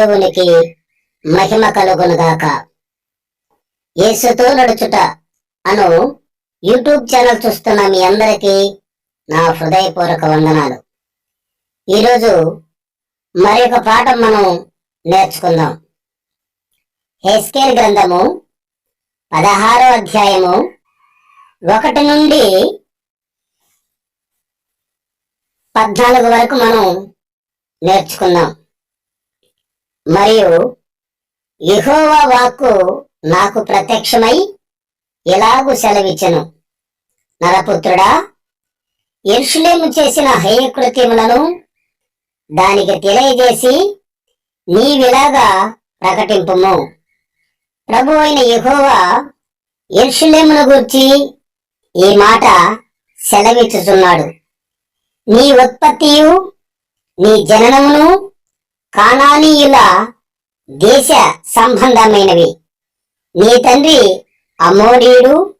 దేవునికి మహిమ కలుగునుగాక. యేసుతో నడుచుట అను యూట్యూబ్ ఛానల్ చూస్తున్న మీ అందరికీ నా హృదయపూర్వక వందనాలు. ఈరోజు మరి ఒక పాఠం మనం నేర్చుకుందాం. హెస్కేల్ గ్రంథము పదహారో అధ్యాయము ఒకటి నుండి పద్నాలుగు వరకు మనం నేర్చుకుందాం. మరియు యహోవా వాక్కు నాకు ప్రత్యక్షమై ఎలాగూ సెలవిచ్చను. నరపుత్రుడా ఎరుషులేము చేసిన హేయకృత్యములను దానికి తెలియజేసి నీవిలాగా ప్రకటింపుము. ప్రభు అయిన యహోవా ఎరుషులేమును గూర్చి ఈ మాట సెలవిచ్చుచున్నాడు. నీ ఉత్పత్తియు నీ జననమును కానానీయుల దేశ సంబంధమైనవి. నీ తండ్రి అమోరీయుడు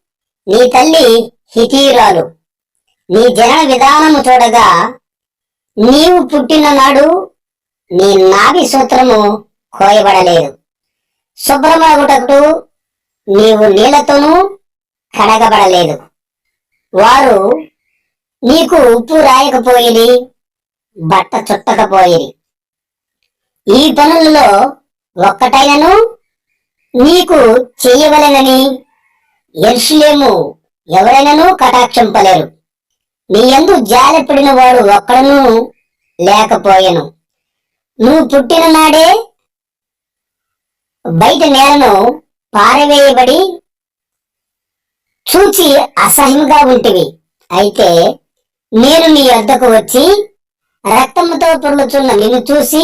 నీ తల్లి హితీరాలు నీ జనన విధానము చూడగా నీవు పుట్టిన నాడు నీ నాభి సూత్రము కోయబడలేదు. శుభ్రమగుటకు నీవు నీళ్ళతోనూ కడగబడలేదు. వారు నీకు ఉప్పు రాయకపోయిరి బట్ట చుట్టకపోయిరి. ఈ పనులలో ఒక్కటైనను నీకు చేయవలెనని ఎర్షులేము ఎవరైనను కటాక్షింపలేరు. నీ ఎందు జాలపడిన వాడు ఒక్కడను లేకపోయెను. నువ్వు పుట్టిన నాడే బయట నేలను పారవేయబడి చూచి అసహ్యంగా ఉంటివి. అయితే నేను నీ వద్దకు వచ్చి రక్తంతో పొర్లుచున్న నిన్ను చూసి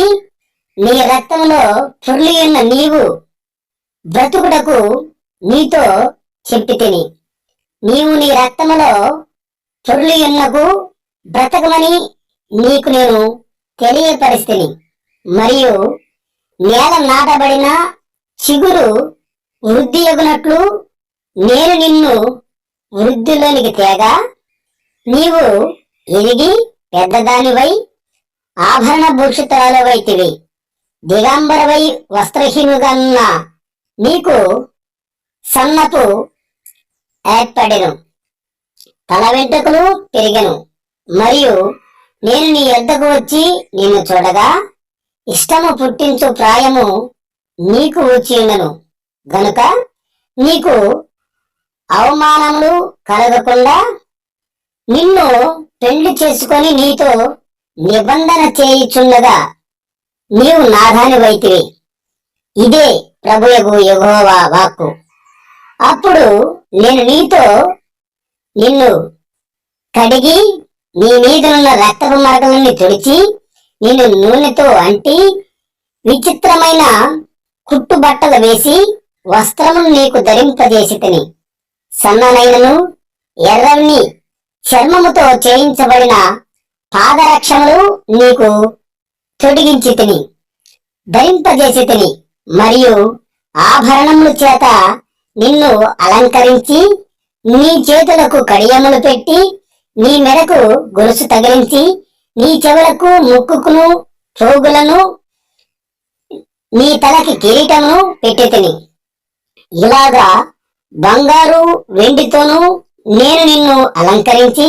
నీ రక్తంలో పొర్లి నీవు బ్రతుకుటకు నీతో చెప్పి తిని. నీవు నీ రక్తములో పొర్లి బ్రతకమని నీకు నేను తెలియపరిస్థిని మరియు నేల నాటబడిన చిగురు వృద్ధి ఎగునట్లు నేను నిన్ను వృద్ధిలోనికి తేగా నీవు ఎదిగి పెద్దదానివై ఆభరణ భూషితాలవైతివి. దిగంబరవై వస్త్రహీనుగన్న నీకు సన్నపు ఏర్పడెను. తల వెంట్రుకలు పెరిగెను. మరియు నేను నీ యొద్దకు వచ్చి నిన్ను చూడగా ఇష్టము పుట్టించు ప్రాయము నీకు వచ్చి గనుక నీకు అవమానములు కలగకుండా నిన్ను పెళ్ళి చేసుకొని నీతో నిబంధన చేయుచుండగా నీవు నాధాని వైతివి ఇదే ప్రభుయగు యగోవా వాక్కు. అప్పుడు నేను నీతో నిన్ను కడిగి నీ మీదనున్న రక్తపు మరకలన్నీ తుడిచి నిన్ను నూనెతో అంటి విచిత్రమైన కుట్టుబట్టలు వేసి వస్త్రమును నీకు ధరింపజేసి తిని సన్ననైనను ఎర్రని చర్మముతో చేయించబడిన పాదరక్షములు నీకు తొడిగించి తిని ధరింపజేసి తిని మరియు ఆభరణముల చేత నిన్ను అలంకరించి నీ చేతులకు కడియములు పెట్టి నీ మెడకు గొలుసు తగిలించి నీ చెవులకు ముక్కుకును చోగులను నీ తలకి కిరీటమును పెట్టి తిని ఇలాగా బంగారు వెండితోనూ నేను నిన్ను అలంకరించి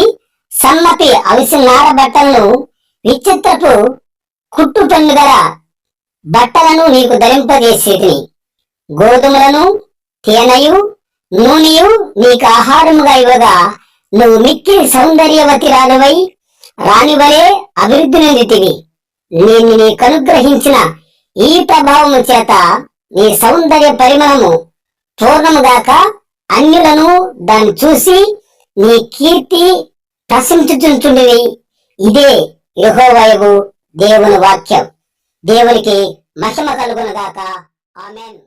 సన్నటి అవిసి నార బట్టలను విచిత్రపు కుట్టు గల బట్టలను నీకు ధరింపజేసేది గోధుమలను తేనెయు నూనెయు నీకు ఆహారముగా ఇవ్వగా నువ్వు మిక్కిలి సౌందర్యవతిరాలువై రానివలే అభివృద్ధి నిందితివి. నేను నీకు అనుగ్రహించిన ఈ ప్రభావము చేత నీ సౌందర్య పరిమళము పూర్ణముగాక అన్యులను దాన్ని చూసి నీ కీర్తి ప్రశంసించుచుండివి ఇదే యహోవయవు దేవుని వాక్యం. దేవునికి మహిమ కలుగునగాక ఆమెన్.